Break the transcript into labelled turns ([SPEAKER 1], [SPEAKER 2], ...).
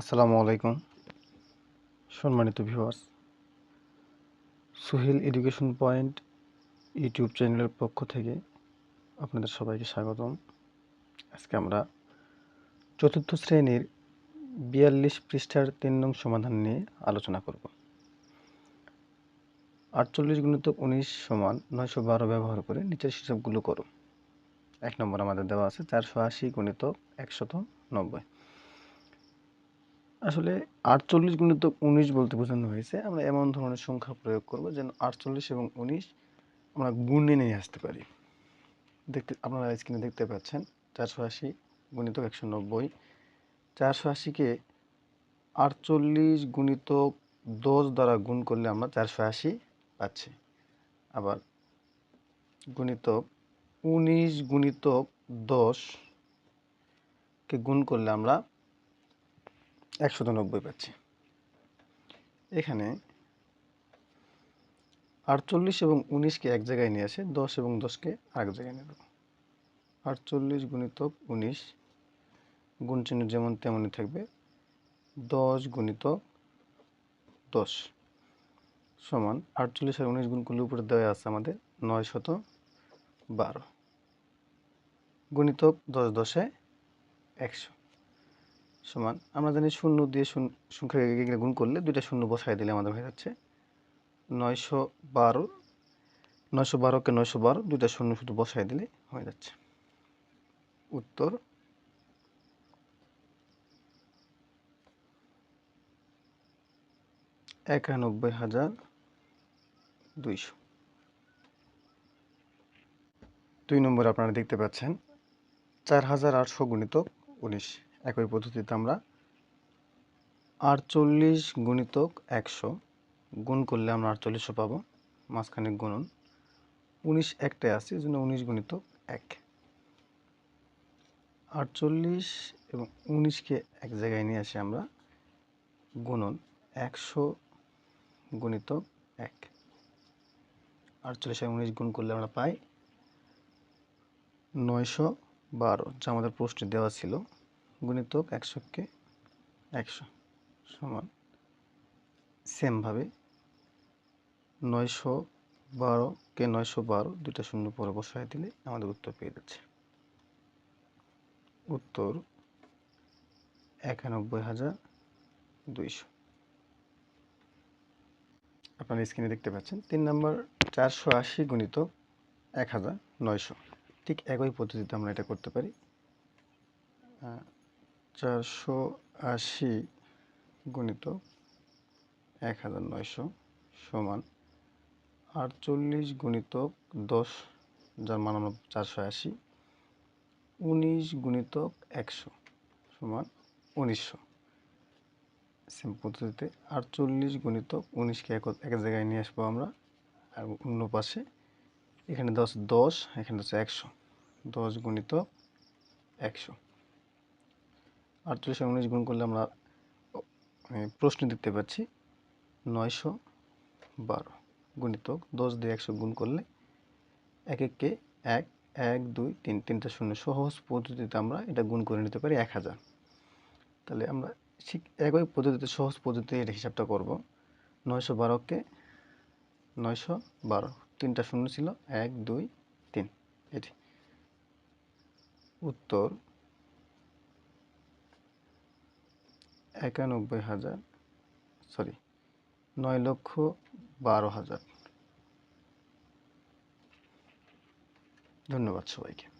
[SPEAKER 1] আসসালামু আলাইকুম। সম্মানিত viewers, Suhel education point YouTube চ্যানেলের পক্ষ থেকে আপনাদের সবাইকে স্বাগতম। আজকে আমরা চতুর্থ শ্রেণির বিয়াল্লিশ পৃষ্ঠার তিন নং সমাধান নিয়ে আলোচনা করব। আটচল্লিশ গুণিতক উনিশ সমান নয়শো বারো ব্যবহার করে নিচের হিসাবগুলো করো। এক নম্বর আমাদের দেওয়া আছে চারশো আশি গুণিতক একশত নব্বই। আসলে আটচল্লিশ গুণিত উনিশ বলতে বোঝানো হয়েছে। আমরা এমন ধরনের সংখ্যা প্রয়োগ করব যেন আটচল্লিশ এবং উনিশ আমরা গুণে নিয়ে আসতে পারি। দেখতে, আপনারা স্ক্রিনে দেখতে পাচ্ছেন, চারশো আশি গুণিতক একশো নব্বই। চারশো আশিকে আটচল্লিশ গুণিতক দশ দ্বারা গুণ করলে আমরা চারশো আশি পাচ্ছি। আবার গুণিতক উনিশ গুণিতক দশকে গুণ করলে আমরা একশত নব্বই পাচ্ছি। এখানে আটচল্লিশ এবং উনিশকে এক জায়গায় নিয়ে আসে, দশ এবং দশকে আরেক জায়গায় নিয়ে আটচল্লিশ গুণিতক উনিশ, গুণ চিহ্ন যেমন তেমনই থাকবে, দশ গুণিতক দশ সমান আটচল্লিশ আর উনিশ গুণ করলে উপরে দেওয়া আছে আমাদের নয় শত বারো। গুণিতক দশ দশে একশো। সমান। আমরা জানি শূন্য দিয়ে সংখ্যা এগুলো গুণ করলে দুইটা শূন্য বসাই দিলে আমাদের হয়ে যাচ্ছে নয়শো বারো, নয়শো বারোকে নয়শো বারো, দুইটা শূন্য শুধু বসাই দিলে হয়ে যাচ্ছে। উত্তর। একানব্বই হাজার দুইশো। দুই নম্বর আপনারা দেখতে পাচ্ছেন, চার হাজার আটশো গুণিতক উনিশ। একই পদ্ধতিতে আমরা আটচল্লিশ গুণিতক একশো গুণ করলে আমরা আটচল্লিশশো পাবো, মাঝখানে গুণন। উনিশ একটাই আছে, এই জন্য উনিশ গুণিতক এক। আটচল্লিশ এবং উনিশকে এক জায়গায় নিয়ে আসি আমরা, গুণন একশো গুণিতক এক। আটচল্লিশ এবং উনিশ গুণ করলে আমরা পাই নয়শো বারো, যা আমাদের প্রশ্নে দেওয়া ছিল। গুণিতক একশোকে একশো সমান সেমভাবে নয়শো বারোকে নয়শো বারো দুইটা শূন্য পরে বসায় দিলে আমাদের উত্তর পেয়ে যাচ্ছে। উত্তর একানব্বই হাজার দুইশো। আপনারা স্ক্রিনে দেখতে পাচ্ছেন, তিন নম্বর চারশো আশি গুণিত এক হাজার নয়শো। ঠিক একই পদ্ধতিতে আমরা এটা করতে পারি। চারশো আশি গুণিত এক হাজার নয়শো সমান আটচল্লিশ গুণিত দশ, যার মান আমরা চারশো আশি, উনিশ গুণিত একশো সমান উনিশশো। সেম পদ্ধতিতে আটচল্লিশ গুণিত উনিশকে এক এক জায়গায় নিয়ে আসব আমরা, আর অন্য পাশে এখানে দশ দশ, এখানে হচ্ছে একশো। দশ গুণিত একশো। আটচল্লিশ উনিশ গুণ করলে আমরা প্রশ্ন দেখতে পাচ্ছি নয়শো বারো গুণিতক দশ দিয়ে একশো গুণ করলে এক এককে এক এক, দুই, তিন, তিনটা শূন্য সহজ পদ্ধতিতে আমরা এটা গুণ করে নিতে পারি এক হাজার। তাহলে আমরা ঠিক একই পদ্ধতিতে সহজ পদ্ধতিতে এটা হিসাবটা করব। নয়শো বারোকে নয়শো বারো, তিনটা শূন্য ছিল এক, দুই, তিন। এটি উত্তর একানব্বই হাজার সরি নয় লক্ষ বারো হাজার। ধন্যবাদ সবাইকে।